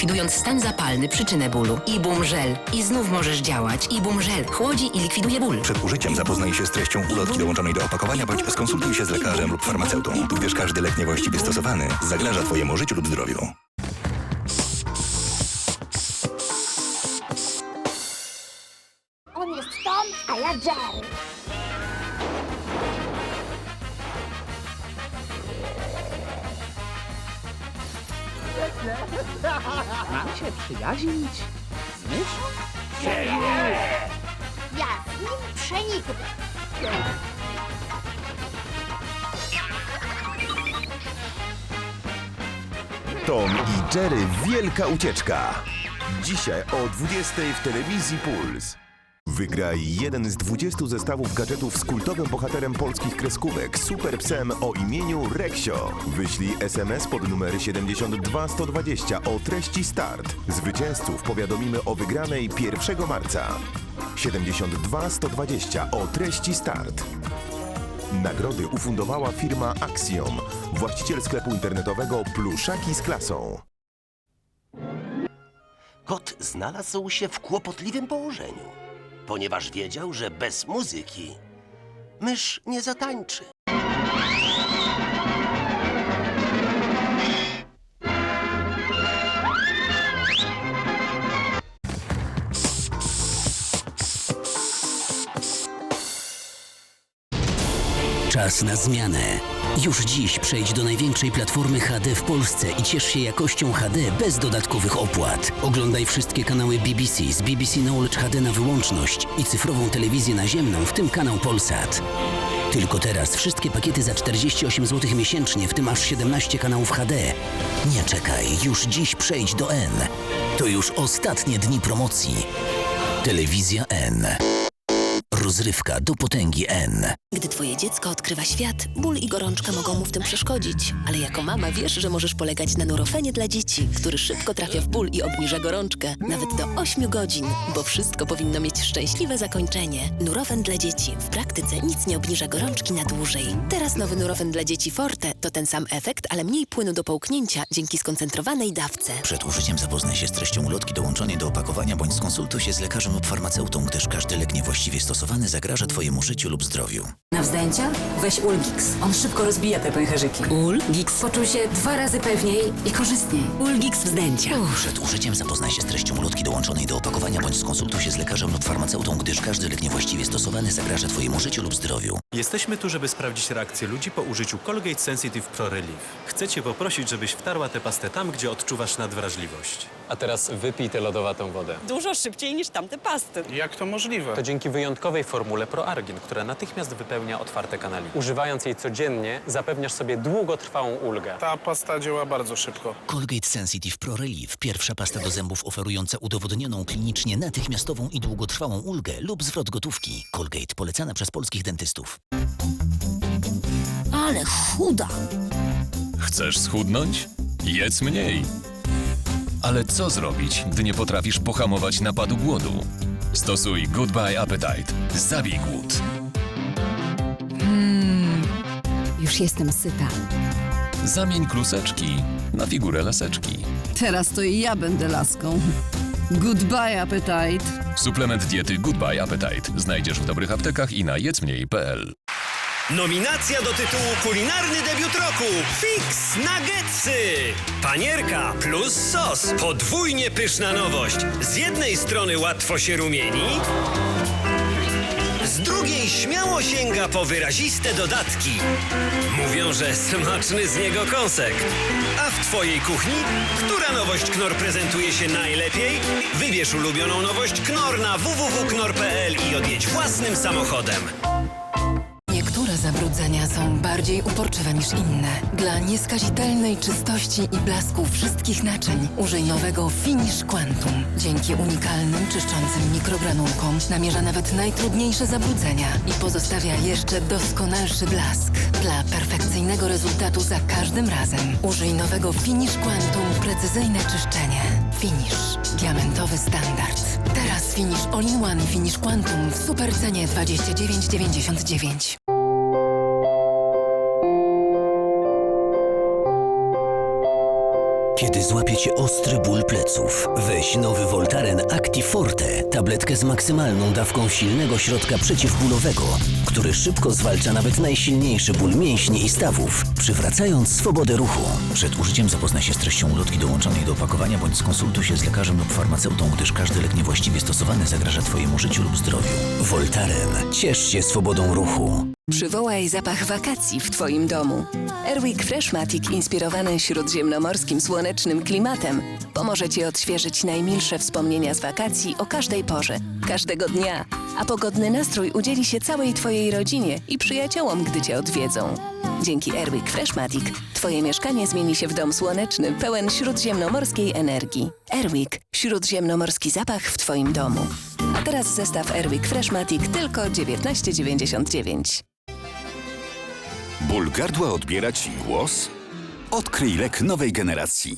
likwidując stan zapalny, przyczynę bólu. Ibum Żel. I znów możesz działać. Ibum Żel chłodzi i likwiduje ból. Przed użyciem zapoznaj się z treścią ulotki dołączonej do opakowania bądź skonsultuj się z lekarzem lub farmaceutą, gdyż każdy lek niewłaściwie stosowany zagraża Twojemu życiu lub zdrowiu. On jest Tom, a ja Jerry. Mam się przyjaźnić z myszą? Ja z nim przenigdy. Tom i Jerry Wielka Ucieczka. Dzisiaj o 20 w telewizji Puls. Wygraj jeden z 20 zestawów gadżetów z kultowym bohaterem polskich kreskówek, super psem o imieniu Reksio. Wyślij SMS pod numer 72120 o treści start. Zwycięzców powiadomimy o wygranej 1 marca. 72120 o treści start. Nagrody ufundowała firma Axiom, właściciel sklepu internetowego Pluszaki z klasą. Kot znalazł się w kłopotliwym położeniu, ponieważ wiedział, że bez muzyki mysz nie zatańczy. Czas na zmianę. Już dziś przejdź do największej platformy HD w Polsce i ciesz się jakością HD bez dodatkowych opłat. Oglądaj wszystkie kanały BBC z BBC Knowledge HD na wyłączność i cyfrową telewizję naziemną, w tym kanał Polsat. Tylko teraz wszystkie pakiety za 48 zł miesięcznie, w tym aż 17 kanałów HD. Nie czekaj, już dziś przejdź do N. To już ostatnie dni promocji. Telewizja N. Rozrywka do potęgi N. Gdy twoje dziecko odkrywa świat, ból i gorączka mogą mu w tym przeszkodzić. Ale jako mama wiesz, że możesz polegać na Nurofenie dla dzieci, który szybko trafia w ból i obniża gorączkę. Nawet do 8 godzin, bo wszystko powinno mieć szczęśliwe zakończenie. Nurofen dla dzieci. W praktyce nic nie obniża gorączki na dłużej. Teraz nowy Nurofen dla dzieci Forte to ten sam efekt, ale mniej płynu do połknięcia dzięki skoncentrowanej dawce. Przed użyciem zapoznaj się z treścią ulotki dołączonej do opakowania bądź skonsultuj się z lekarzem lub farmaceutą, gdyż każdy lek niewłaściwie stosowany zagraża Twojemu życiu lub zdrowiu. Na wzdęcia? Weź Ulgix. On szybko rozbija te pęcherzyki. Ulgix. Poczuł się dwa razy pewniej i korzystniej. Ulgix wzdęcia. Przed użyciem zapoznaj się z treścią ulotki dołączonej do opakowania bądź skonsultuj się z lekarzem lub farmaceutą, gdyż każdy lek niewłaściwie stosowany zagraża Twojemu życiu lub zdrowiu. Jesteśmy tu, żeby sprawdzić reakcję ludzi po użyciu Colgate Sensitive Pro Relief. Chcę cię poprosić, żebyś wtarła tę pastę tam, gdzie odczuwasz nadwrażliwość. A teraz wypij tę lodowatą wodę. Dużo szybciej niż tamte pasty. Jak to możliwe? To dzięki wyjątkowej formule ProArgin, która natychmiast wypełnia otwarte kanaliki. Używając jej codziennie, zapewniasz sobie długotrwałą ulgę. Ta pasta działa bardzo szybko. Colgate Sensitive Pro Relief. Pierwsza pasta do zębów oferująca udowodnioną klinicznie natychmiastową i długotrwałą ulgę lub zwrot gotówki. Colgate polecana przez polskich dentystów. Ale chuda. Chcesz schudnąć? Jedz mniej. Ale co zrobić, gdy nie potrafisz pohamować napadu głodu? Stosuj Goodbye Appetite. Zabij głód. Już jestem syta. Zamień kluseczki na figurę laseczki. Teraz to i ja będę laską. Goodbye, appetite. Suplement diety Goodbye Appetite znajdziesz w dobrych aptekach i na jedzmniej.pl. Nominacja do tytułu Kulinarny debiut roku Fix Nuggetsy! Panierka plus sos. Podwójnie pyszna nowość. Z jednej strony łatwo się rumieni, drugiej śmiało sięga po wyraziste dodatki. Mówią, że smaczny z niego kąsek. A w Twojej kuchni, która nowość Knor prezentuje się najlepiej? Wybierz ulubioną nowość Knor na www.knor.pl i odjedź własnym samochodem. Zabrudzenia są bardziej uporczywe niż inne. Dla nieskazitelnej czystości i blasku wszystkich naczyń użyj nowego Finish Quantum. Dzięki unikalnym, czyszczącym mikrogranulkom namierza nawet najtrudniejsze zabrudzenia i pozostawia jeszcze doskonalszy blask. Dla perfekcyjnego rezultatu za każdym razem użyj nowego Finish Quantum precyzyjne czyszczenie. Finish. Diamentowy standard. Teraz Finish All-in-One Finish Quantum w super cenie 29,99. Kiedy złapie cię ostry ból pleców, weź nowy Voltaren ActiForte, tabletkę z maksymalną dawką silnego środka przeciwbólowego, który szybko zwalcza nawet najsilniejszy ból mięśni i stawów, przywracając swobodę ruchu. Przed użyciem zapoznaj się z treścią ulotki dołączonej do opakowania bądź skonsultuj się z lekarzem lub farmaceutą, gdyż każdy lek niewłaściwie stosowany zagraża Twojemu życiu lub zdrowiu. Voltaren. Ciesz się swobodą ruchu. Przywołaj zapach wakacji w Twoim domu. Airwick Freshmatic, inspirowany śródziemnomorskim słonecznym klimatem, pomoże Ci odświeżyć najmilsze wspomnienia z wakacji o każdej porze, każdego dnia, a pogodny nastrój udzieli się całej Twojej rodzinie i przyjaciołom, gdy Cię odwiedzą. Dzięki Airwick Freshmatic Twoje mieszkanie zmieni się w dom słoneczny, pełen śródziemnomorskiej energii. Airwick śródziemnomorski zapach w Twoim domu. A teraz zestaw Airwick Freshmatic tylko 19,99. Ból gardła odbiera Ci głos? Odkryj lek nowej generacji.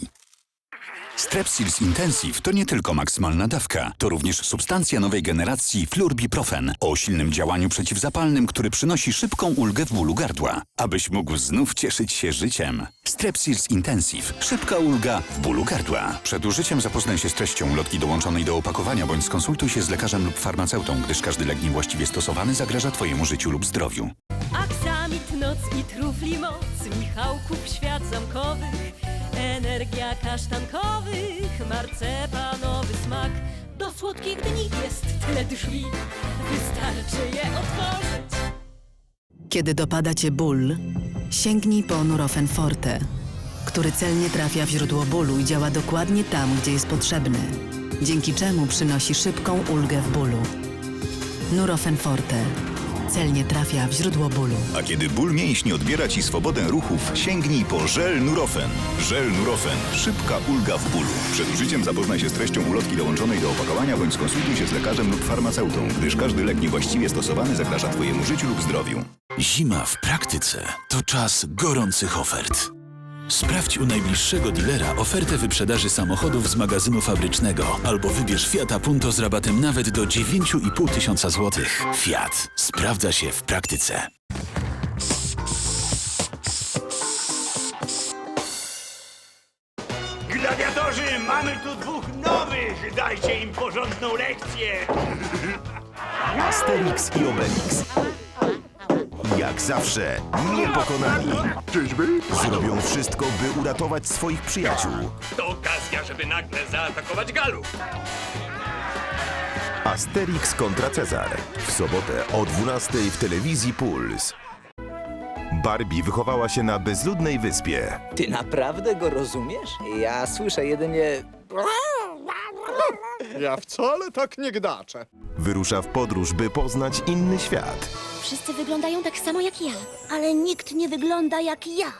Strepsils Intensive to nie tylko maksymalna dawka, to również substancja nowej generacji flurbiprofen o silnym działaniu przeciwzapalnym, który przynosi szybką ulgę w bólu gardła, abyś mógł znów cieszyć się życiem. Strepsils Intensive. Szybka ulga w bólu gardła. Przed użyciem zapoznaj się z treścią ulotki dołączonej do opakowania bądź skonsultuj się z lekarzem lub farmaceutą, gdyż każdy lek niewłaściwie stosowany zagraża Twojemu życiu lub zdrowiu. I trufli moc, Michałków świat zamkowych, energia kasztankowych, marcepanowy smak. Do słodkich dni jest tyle drzwi, wystarczy je otworzyć. Kiedy dopada Cię ból, sięgnij po Nurofen Forte, który celnie trafia w źródło bólu i działa dokładnie tam, gdzie jest potrzebny, dzięki czemu przynosi szybką ulgę w bólu. Nurofen Forte celnie trafia w źródło bólu. A kiedy ból mięśni odbiera Ci swobodę ruchów, sięgnij po żel Nurofen. Żel Nurofen. Szybka ulga w bólu. Przed użyciem zapoznaj się z treścią ulotki dołączonej do opakowania bądź skonsultuj się z lekarzem lub farmaceutą, gdyż każdy lek niewłaściwie stosowany zagraża Twojemu życiu lub zdrowiu. Zima w praktyce to czas gorących ofert. Sprawdź u najbliższego dilera ofertę wyprzedaży samochodów z magazynu fabrycznego albo wybierz Fiata Punto z rabatem nawet do 9,5 tysiąca złotych. Fiat sprawdza się w praktyce. Gladiatorzy, mamy tu dwóch nowych! Dajcie im porządną lekcję! Asterix i Obelix. Jak zawsze, niepokonani. Czyżby? Zrobią wszystko, by uratować swoich przyjaciół. To okazja, żeby nagle zaatakować Galów! Asterix kontra Cezar. W sobotę o 12 w telewizji Puls. Barbie wychowała się na bezludnej wyspie. Ty naprawdę go rozumiesz? Ja słyszę jedynie... Ja wcale tak nie gdaczę. Wyrusza w podróż, by poznać inny świat. Wszyscy wyglądają tak samo jak ja, ale nikt nie wygląda jak ja.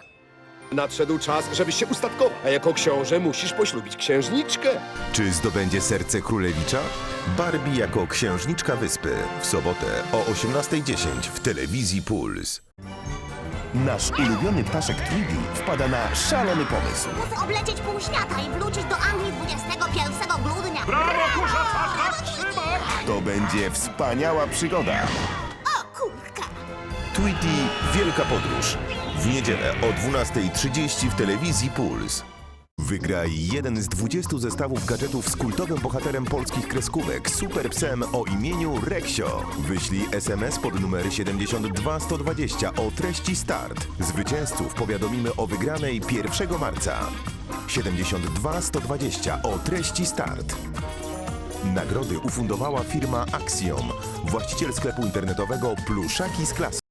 Nadszedł czas, żebyś się ustatkował, a jako książę musisz poślubić księżniczkę. Czy zdobędzie serce królewicza? Barbie jako księżniczka wyspy. W sobotę o 18.10 w telewizji Puls. Nasz ulubiony ptaszek Tweety wpada na szalony pomysł. Muszę oblecieć pół świata i wrócić do Anglii 21 grudnia. Brawo, kurza twarz, trzymaj! To będzie wspaniała przygoda. O kurka! Tweety Wielka Podróż. W niedzielę o 12.30 w telewizji Puls. Wygraj jeden z 20 zestawów gadżetów z kultowym bohaterem polskich kreskówek Super Psem o imieniu Reksio. Wyślij SMS pod numer 72120 o treści start. Zwycięzców powiadomimy o wygranej 1 marca. 72120 o treści start. Nagrody ufundowała firma Axiom, właściciel sklepu internetowego Pluszaki z klasą.